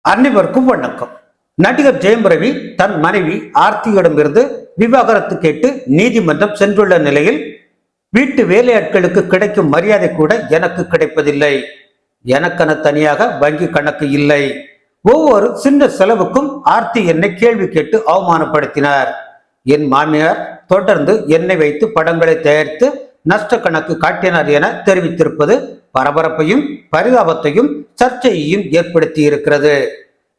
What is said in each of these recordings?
அனைவருக்கும் வணக்கம். நடிகர் ஜெயம் ரவி தன் மனைவி ஆர்த்தியிடமிருந்து விவாகரத்து கேட்டு நீதிமன்றம் சென்றுள்ள நிலையில் வீட்டு வேலையாட்களுக்கு கிடைக்கும் மரியாதை கூட எனக்கு கிடைப்பதில்லை. எனக்கென தனியாக வங்கி கணக்கு இல்லை. ஒவ்வொரு சின்ன செலவுக்கும் ஆர்த்தி என்னை கேள்வி கேட்டு அவமானப்படுத்தினார். என் மாமியார் தொடர்ந்து என்னை வைத்து படங்களை தயாரித்து நஷ்ட கணக்கு காட்டினார் என தெரிவித்திருப்பது பரபரப்பையும் பரிதாபத்தையும் சர்ச்சையையும் ஏற்படுத்தி இருக்கிறது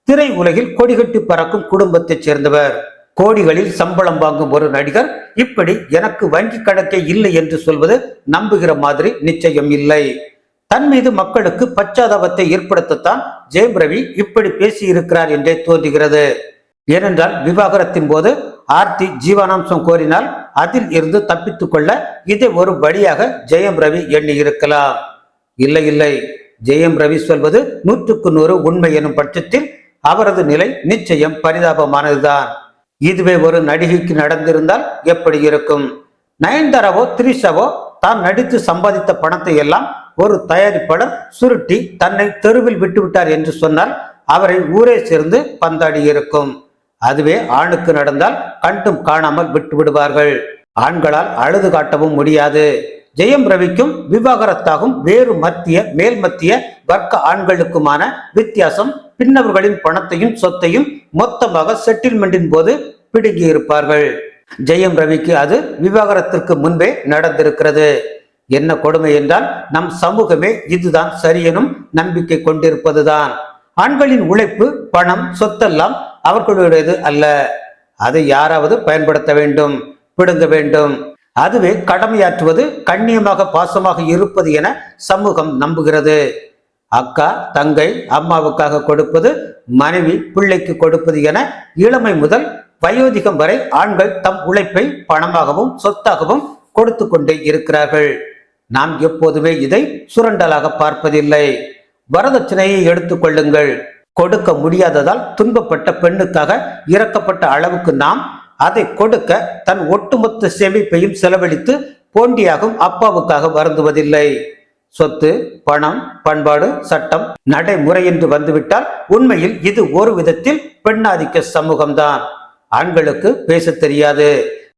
திரை உலகில் கொடிகட்டி பறக்கும் குடும்பத்தைச் சேர்ந்தவர். கோடிகளில் சம்பளம் வாங்கும் ஒரு நடிகர் இப்படி எனக்கு வங்கி கணக்கே இல்லை என்று சொல்வது நம்புகிற மாதிரி நிச்சயம் இல்லை. தன் மீது மக்களுக்கு பச்சாதாபத்தை ஏற்படுத்தத்தான் ஜெயம் ரவி இப்படி பேசி இருக்கிறார் என்றே தோன்றுகிறது. ஏனென்றால் விவாகரத்தின் போது ஆர்த்தி ஜீவானாம்சம் கோரினால் அதில் இருந்து தப்பித்துக்கொள்ள கொள்ள இதை ஒரு வழியாக ஜெயம் ரவி எண்ணி இருக்கலாம் இல்லை இல்லை. ஜெயம் ரவி சொல்வது நூற்றுக்கு நூறு உண்மை எனும் பட்சத்தில் அவரது நிலை நிச்சயம் பரிதாபமானதுதான். இதுவே ஒரு நடிகைக்கு நடந்திருந்தால் எப்படி இருக்கும்? நயன்தாராவோ த்ரிஷாவோ தான் நடித்து சம்பாதித்த பணத்தை எல்லாம் ஒரு தயாரிப்பாளர் சுருட்டி தன்னை தெருவில் விட்டுவிட்டார் என்று சொன்னால் அவரை ஊரே சேர்ந்து பந்தாடி இருக்கும் அதுவே ஆணுக்கு நடந்தால் கண்டும் காணாமல் விட்டு விடுவார்கள். ஆண்களால் அழுது காட்டவும் முடியாது. ஜெயம் ரவிக்கும் விவாகரத்தாகும் வேறு மத்திய மேல் மத்திய வர்க்க ஆண்களுக்குமான வித்தியாசம் பின்னவர்களின் பணத்தையும் சொத்தையும் மொத்தமாக செட்டில்மெண்டின் போது பிடுங்கி இருப்பார்கள். ஜெயம் ரவிக்கு அது விவாகரத்திற்கு முன்பே நடந்திருக்கிறது. என்ன கொடுமை என்றால் நம் சமூகமே இதுதான் சரியெனும் நம்பிக்கை கொண்டிருப்பதுதான். ஆண்களின் உழைப்பு பணம் சொத்தெல்லாம் அவர்களுடையது அல்ல. அதை யாராவது பயன்படுத்த வேண்டும் பிடுங்க வேண்டும். அதுவே கடமையாற்றுவது கண்ணியமாக பாசமாக இருப்பது என சமூகம் நம்புகிறது. அக்கா தங்கை அம்மாவுக்காக கொடுப்பது மனைவி பிள்ளைக்கு கொடுப்பது என இளமை முதல் வயோதிகம் வரை ஆண்கள் தம் உழைப்பை பணமாகவும் சொத்தாகவும் கொடுத்து கொண்டே இருக்கிறார்கள். நாம் எப்போதுமே இதை சுரண்டலாக பார்ப்பதில்லை. வரதட்சணையை எடுத்துக்கொள்ளுங்கள் கொடுக்க முடியாததால் துன்பப்பட்ட பெண்ணுக்காக இறக்கப்பட்ட அளவுக்கு நாம் அதை கொடுக்க தன் ஒட்டுமொத்த சேமிப்பையும் செலவழித்து போண்டியாகும் அப்பாவுக்காக வருந்துவதில்லை. சொத்து பணம் பண்பாடு சட்டம் நடைமுறை என்று வந்துவிட்டால் உண்மையில் இது ஒரு விதத்தில் பெண்ணாதிக்க சமூகம்தான். ஆண்களுக்கு பேசத் தெரியாது.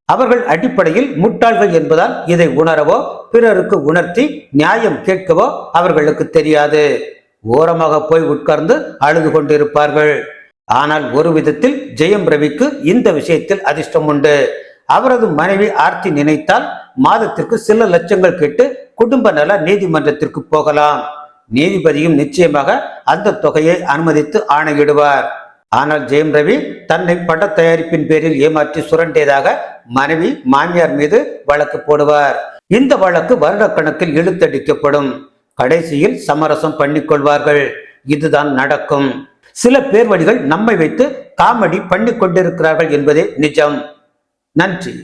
அவர்கள் அடிப்படையில் முட்டாள்கள் என்பதால் இதை உணரவோ பிறருக்கு உணர்த்தி நியாயம் கேட்கவோ அவர்களுக்கு தெரியாது. ஓரமாக போய் உட்கார்ந்து அழுது கொண்டிருப்பார்கள். ஆனால் ஒரு விதத்தில் ஜெயம் ரவிக்கு இந்த விஷயத்தில் அதிர்ஷ்டம் உண்டு. அவரது மனைவி ஆர்த்தி நினைத்தால் மாதத்திற்கு சில லட்சங்கள் கேட்டு குடும்ப நல நீதிமன்றத்திற்கு போகலாம். நீதிபதியும் நிச்சயமாக அந்த தொகையை அனுமதித்து ஆணையிடுவார். ஆனால் ஜெயம் ரவி தன்னை பட தயாரிப்பின் பேரில் ஏமாற்றி சுரண்டியதாக மனைவி மாமியார் மீது வழக்கு போடுவார். இந்த வழக்கு வருடக்கணக்கில் இழுத்தடிக்கப்படும். கடைசியில் சமரசம் பண்ணிக்கொள்வார்கள். இதுதான் நடக்கும். சில பேர்வழிகள் நம்மை வைத்து காமெடி பண்ணி கொண்டிருக்கிறார்கள் என்பதே நிஜம். நன்றி.